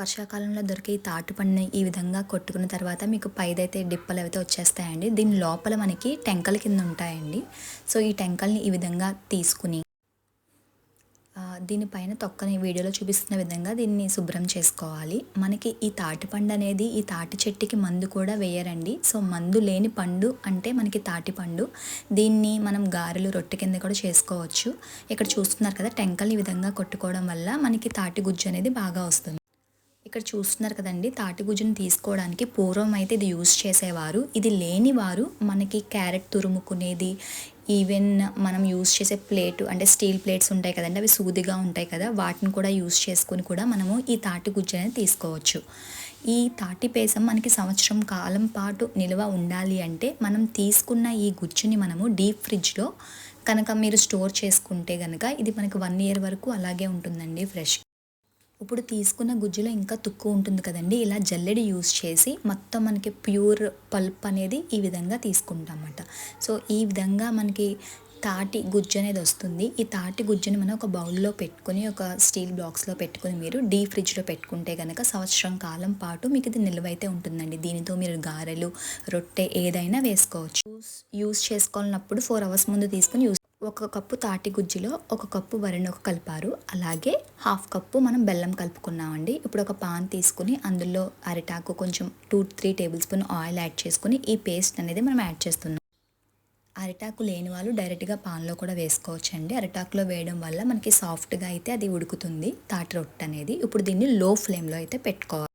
వర్షాకాలంలో దొరికే ఈ తాటు పండుని ఈ విధంగా కొట్టుకున్న తర్వాత మీకు పైదైతే డిప్పలు అయితే వచ్చేస్తాయండి. దీని లోపల మనకి టెంకల కింద ఉంటాయండి. సో ఈ టెంకల్ని ఈ విధంగా తీసుకుని దీనిపైన తొక్కని వీడియోలో చూపిస్తున్న విధంగా దీన్ని శుభ్రం చేసుకోవాలి. మనకి ఈ తాటి పండు అనేది ఈ తాటి చెట్టుకి మందు కూడా వేయరండి. సో మందు లేని పండు అంటే మనకి తాటి పండు. దీన్ని మనం గారెలు రొట్టె కింద కూడా చేసుకోవచ్చు. ఇక్కడ చూస్తున్నారు కదా టెంకల్ని ఈ విధంగా కొట్టుకోవడం వల్ల మనకి తాటి గుజ్జు అనేది బాగా వస్తుంది. ఇక్కడ చూస్తున్నారు కదండి తాటి గుజ్జుని తీసుకోవడానికి పూర్వం అయితే ఇది యూజ్ చేసేవారు. ఇది లేని వారు మనకి క్యారెట్ తురుముకునేది ఈవెన్ మనం యూజ్ చేసే ప్లేట్ అంటే స్టీల్ ప్లేట్స్ ఉంటాయి కదండి అవి సూదిగా ఉంటాయి కదా వాటిని కూడా యూజ్ చేసుకుని కూడా మనము ఈ తాటి గుజ్జు అనేది తీసుకోవచ్చు. ఈ తాటి పేసం మనకి సంవత్సరం కాలం పాటు నిల్వ ఉండాలి అంటే మనం తీసుకున్న ఈ గుజ్జుని మనము డీప్ ఫ్రిడ్జ్లో కనుక మీరు స్టోర్ చేసుకుంటే కనుక ఇది మనకి వన్ ఇయర్ వరకు అలాగే ఉంటుందండి ఫ్రెష్. ఇప్పుడు తీసుకున్న గుజ్జులో ఇంకా తుక్కు ఉంటుంది కదండి. ఇలా జల్లెడి యూస్ చేసి మొత్తం మనకి ప్యూర్ పల్ప్ అనేది ఈ విధంగా తీసుకుంటామన్నమాట. సో ఈ విధంగా మనకి తాటి గుజ్జు అనేది వస్తుంది. ఈ తాటి గుజ్జుని మనం ఒక బౌల్లో పెట్టుకుని ఒక స్టీల్ బాక్స్లో పెట్టుకొని మీరు డీ ఫ్రిడ్జ్లో పెట్టుకుంటే కనుక సంవత్సరం కాలం పాటు మీకు ఇది నిల్వైతే ఉంటుందండి. దీనితో మీరు గారెలు రొట్టె ఏదైనా వేసుకోవచ్చు. యూస్ చేసుకోవాలన్నప్పుడు ఫోర్ అవర్స్ ముందు తీసుకొని యూస్ ఒక కప్పు తాటి గుజ్జులో ఒక కప్పు వరినొక కలిపారు. అలాగే హాఫ్ కప్పు మనం బెల్లం కలుపుకున్నామండి. ఇప్పుడు ఒక పాన్ తీసుకుని అందులో అరిటాకు కొంచెం two three tablespoon oil add చేసుకుని ఈ పేస్ట్ అనేది మనం యాడ్ చేస్తున్నాం. అరిటాకు లేని వాళ్ళు డైరెక్ట్గా పాన్లో కూడా వేసుకోవచ్చు అండి అరిటాకులో వేయడం వల్ల మనకి సాఫ్ట్గా అయితే అది ఉడుకుతుంది తాటి రొట్టె అనేది. ఇప్పుడు దీన్ని లో ఫ్లేమ్లో అయితే పెట్టుకోవాలి.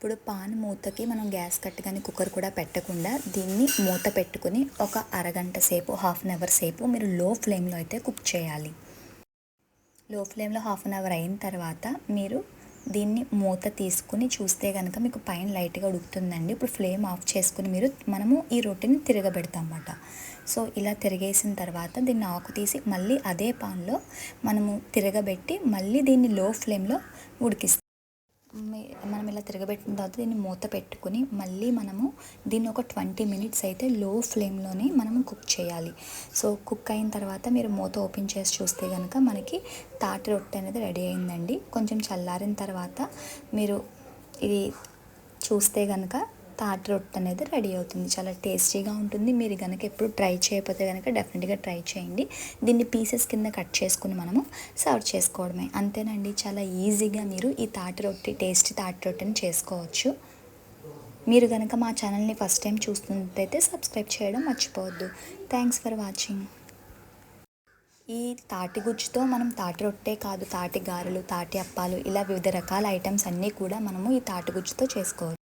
ఇప్పుడు పాన్ మూతకి మనం గ్యాస్ కట్ కానీ కుక్కర్ కూడా పెట్టకుండా దీన్ని మూత పెట్టుకుని ఒక అరగంట సేపు హాఫ్ అన్ అవర్ సేపు మీరు లో ఫ్లేమ్లో అయితే కుక్ చేయాలి. లో ఫ్లేమ్లో హాఫ్ అన్ అవర్ అయిన తర్వాత మీరు దీన్ని మూత తీసుకుని చూస్తే కనుక మీకు పైన లైట్గా ఉడుకుతుందండి. ఇప్పుడు ఫ్లేమ్ ఆఫ్ చేసుకుని మీరు మనము ఈ రొట్టెని తిరగబెడతాం అన్నమాట సో ఇలా తిరిగేసిన తర్వాత దీన్ని ఆకు తీసి మళ్ళీ అదే పాన్లో మనము తిరగబెట్టి మళ్ళీ దీన్ని లో ఫ్లేమ్లో ఉడికిస్తాం. మనం ఇలా తిరగబెట్టిన తర్వాత దీన్ని మూత పెట్టుకుని మళ్ళీ మనము దీన్ని ఒక ట్వంటీ మినిట్స్ అయితే లో ఫ్లేమ్లోనే మనము కుక్ చేయాలి. సో కుక్ అయిన తర్వాత మీరు మూత ఓపెన్ చేసి చూస్తే కనుక మనకి తాటి రొట్టె అనేది రెడీ అయిందండి. కొంచెం చల్లారిన తర్వాత మీరు ఇది చూస్తే కనుక తాటి రొట్టె అనేది రెడీ అవుతుంది. చాలా టేస్టీగా ఉంటుంది. మీరు కనుక ఎప్పుడు ట్రై చేయకపోతే కనుక డెఫినెట్గా ట్రై చేయండి. దీన్ని పీసెస్ కింద కట్ చేసుకుని మనము సర్వ్ చేసుకోవడమే. అంతేనండి. చాలా ఈజీగా మీరు ఈ తాటి రొట్టె టేస్టీ తాటి రొట్టెని చేసుకోవచ్చు. మీరు కనుక మా ఛానల్ని ఫస్ట్ టైం చూస్తున్నట్టయితే సబ్స్క్రైబ్ చేయడం మర్చిపోవద్దు. థ్యాంక్స్ ఫర్ వాచింగ్ ఈ తాటి గుజ్జుతో మనం తాటి రొట్టె కాదు తాటి గారెలు తాటి అప్పాలు ఇలా వివిధ రకాల ఐటమ్స్ అన్నీ కూడా మనము ఈ తాటి గుజ్జుతో చేసుకోవచ్చు.